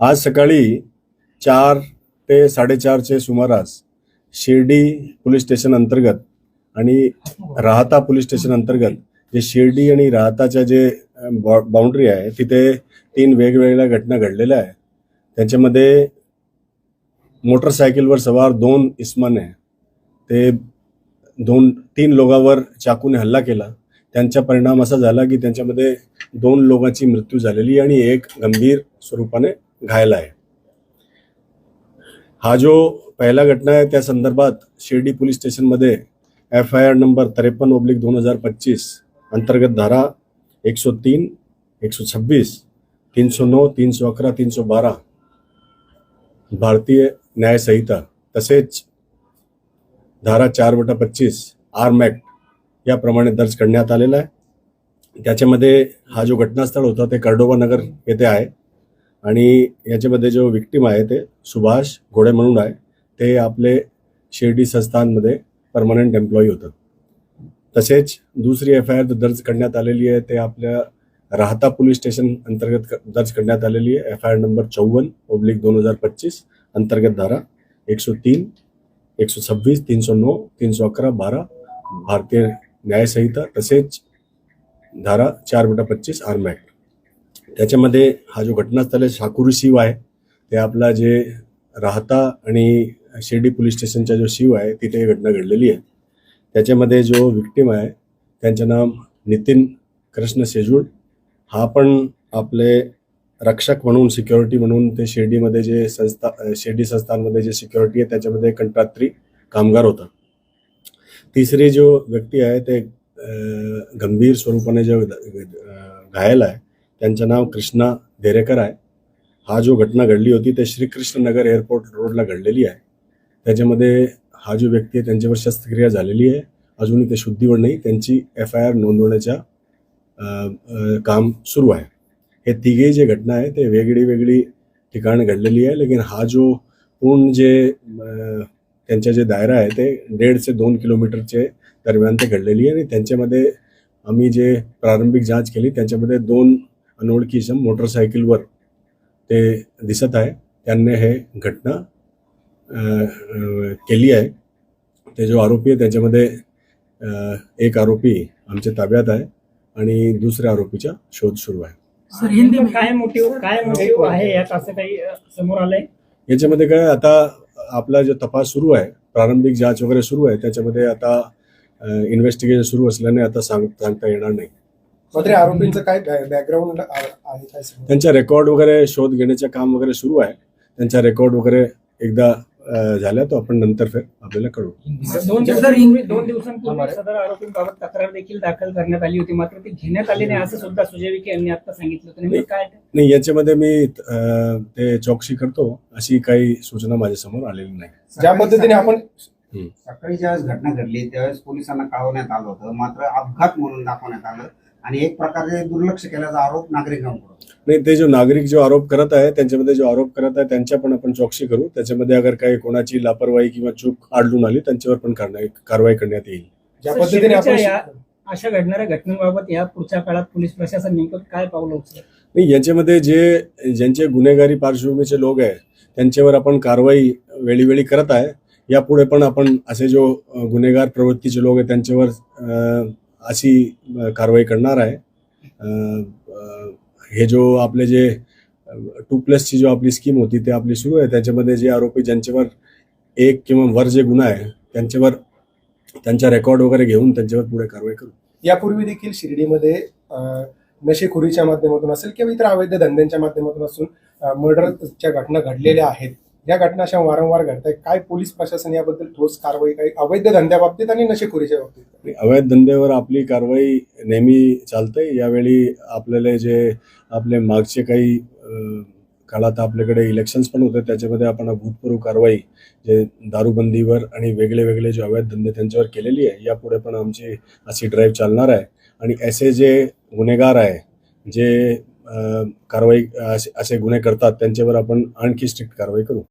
आज सकाळी चार ते साडेचारचे सुमारास शिर्डी पोलीस स्टेशन अंतर्गत आणि राहता पोलीस स्टेशन अंतर्गत जे शिर्डी आणि राहताच्या जे बाउंड्री आहे तिथे तीन वेगवेगळ्या घटना घडलेल्या आहे त्याच्यामध्ये मोटरसायकलवर सवार दोन इस्माने ते दोन तीन लोकांवर चाकूने हल्ला केला. त्यांचा परिणाम असा झाला की त्यांच्यामध्ये दोन लोकांची मृत्यू झालेली आणि एक गंभीर स्वरूपाने घायल आहे. हा जो पहिला घटना आहे त्या संदर्भात शिर्डी पोलीस स्टेशनमध्ये एफ आय आर नंबर त्रेपन्न ओब्लिक दोन हजार पच्चीस अंतर्गत धारा एकशे तीन एकशे छब्बीस तीनशे नऊ तीनशे अकरा तीनशे बारा भारतीय न्याय संहिता तसेच धारा चार बटा पच्चीस आर्म ॲक्ट याप्रमाणे दर्ज करण्यात आलेला आहे. त्याच्यामध्ये हा जो घटनास्थळ होता ते कर्डोबा नगर येथे आहे. आणि याच्यामध्ये जो विक्टीम आहे ते सुभाष घोडे म्हणून आहे. ते आपले शिर्डी संस्थानमध्ये परमनंट एम्प्लॉई होतं. तसेच दुसरी एफ आय आर दर्ज करण्यात आलेली आहे ते आपल्या राहता पोलीस स्टेशन अंतर्गत दर्ज करण्यात आलेली आहे. एफ आय आर नंबर चौवन ओब्लिक दोन हजार पच्चीस अंतर्गत धारा एकशे तीन एकशे सव्वीस तीनशे नऊ तीनशे अकरा बारा भारतीय न्यायसंहिता तसेच धारा चार बटा पच्चीस आर्म ॲक्ट त्याच्यामध्ये हा जो घटनास्थळ आहे शाकुरी शिव आहे. ते आपला जे राहता आणि शिर्डी पोलीस स्टेशनचा जो शिव आहे तिथे ही घटना घडलेली आहे. त्याच्यामध्ये जो विक्टीम आहे त्यांचं नाव नितीन कृष्ण शेजूळ. हा पण आपले रक्षक म्हणून सिक्युरिटी म्हणून ते शिर्डीमध्ये जे संस्था शिर्डी संस्थानमध्ये जे सिक्युरिटी आहे त्याच्यामध्ये कंत्रात्री कामगार होता. तिसरी जो व्यक्ती आहे ते गंभीर स्वरूपाने जो घायल आहे त्यांचं नाव कृष्णा देरेकर आहे. हा जो घटना घडली होती ते श्रीकृष्णनगर एअरपोर्ट रोडला घडलेली आहे. त्याच्यामध्ये हा जो व्यक्ती आहे त्यांच्यावर शस्त्रक्रिया झालेली आहे. अजूनही ते शुद्धीवर नाही त्यांची एफ आय आर नोंदवण्याच्या काम सुरू आहे. हे तिघे जे घटना आहे ते वेगळी वेगळी ठिकाणी घडलेली आहे. लेकिन हा जो पूर्ण जे त्यांच्या जे दायरा आहे ते दीड ते दोन किलोमीटरचे दरम्यान ते घडलेली आहे. आणि त्यांच्यामध्ये आम्ही जे प्रारंभिक जांच केली त्यांच्यामध्ये दोन अनोळखी इसम मोटरसायकलवर ते दिसत आहे. त्यांनी हे घटना केली आहे. ते जो आरोपी आहे त्याच्यामध्ये एक आरोपी आमच्या ताब्यात आहे आणि दुसऱ्या आरोपीचा शोध सुरू आहे. सर हिंदी में काय मोटिव्ह काय मोटिव्ह आहे यात असं काही समोर आलंय? याच्यामध्ये काय आता आपला जो तपास सुरू आहे प्रारंभिक जांच वगैरे सुरू आहे त्याच्यामध्ये आता इन्व्हेस्टिगेशन सुरू असल्याने आता सांग सांगता येणार नाही. मात्र आरोपींचं काय बॅकग्राऊंड आहे काय समजलं? त्यांचा रेकॉर्ड वगैरे शोध घेण्याचं काम वगैरे सुरू आहे. त्यांचा रेकॉर्ड वगैरे एकदा अ, झाला तो आपण नंतर फिर आपल्याला कळू दोन दिवसांपूर्वी हिंदी- दोन दिवसांपूर्वी सदर आरोपींबाबत तक्रार देखील दाखल करण्यात आली होती. मात्र ती घेण्यात आली नाही असं सुद्धा सुजय विखे यांनी आता सांगितलं होतं. काय? नाही याच्यामध्ये मी अ, ते चौकशी करतो. अशी काही सूचना माझ्यासमोर आलेली नाही. ज्या पद्धतीने आपण सकाळी ज्यावेळेस घटना घडली त्यावेळेस पोलिसांना कळवण्यात आलं होतं. मात्र अपघात म्हणून दाखवण्यात आलं. आणि एक प्रकारे दुर्लक्ष केल्याचा आरोप नागरिकांकडून नाही ते जो नागरिक जो आरोप करत आहे त्यांच्यामध्ये जो आरोप करत आहे त्यांच्या पण आपण चौकशी करू. त्याच्यामध्ये अगर काही कोणाची लापरवाही किंवा चूक आढळून आली त्यांच्यावर पण कारवाई करण्यात येईल. ज्या पद्धतीने आपण अशा घडणाऱ्या घटनांबाबत या पुढच्या काळात पोलीस प्रशासन नेमकं काय पावलं उचलेल? नाही याच्यामध्ये जे ज्यांचे गुन्हेगारी पार्श्वभूमीचे लोक आहे त्यांच्यावर आपण कारवाई वेळीवेळी करत आहे. यापुढे पण आपण असे जो गुन्हेगार प्रवृत्तीचे लोक आहे त्यांच्यावर अशी कारवाई करणार आहे. हे जो आपले जे टू प्लसची जो आपली स्कीम होती ते आपली सुरू आहे. त्याच्यामध्ये जे आरोपी ज्यांच्यावर एक किंवा वर जे गुन्हा आहे त्यांच्यावर त्यांचा रेकॉर्ड वगैरे घेऊन त्यांच्यावर पुढे कारवाई करू. यापूर्वी देखील शिर्डीमध्ये नशेखोरीच्या माध्यमातून असेल किंवा इतर अवैध धंद्यांच्या माध्यमातून असून मर्डरच्या घटना घडलेल्या आहेत. या घटना अशा वारंवार घडत आहेत. काय पोलीस प्रशासन याबद्दल ठोस कारवाई काही अवैध धंद्याबाबतीत आणि नशेखोरीच्या बाबतीत? अवैध धंद्यावर आपली कारवाई नेहमी चालते यावेळी आपल्याला जे आपले मागचे काही काळात आपल्याकडे इलेक्शन्स पण होते त्याच्यामध्ये आपण भूतपूर्व कारवाई जे दारूबंदीवर आणि वेगळे वेगळे जे अवैध धंदे त्यांच्यावर केलेली आहे यापुढे पण आमची अशी ड्राईव्ह चालणार आहे. आणि असे जे गुन्हेगार आहे जे कारवाई असे असे गुन्हे करतात त्यांच्यावर आपण आणखी स्ट्रिक्ट कारवाई करू.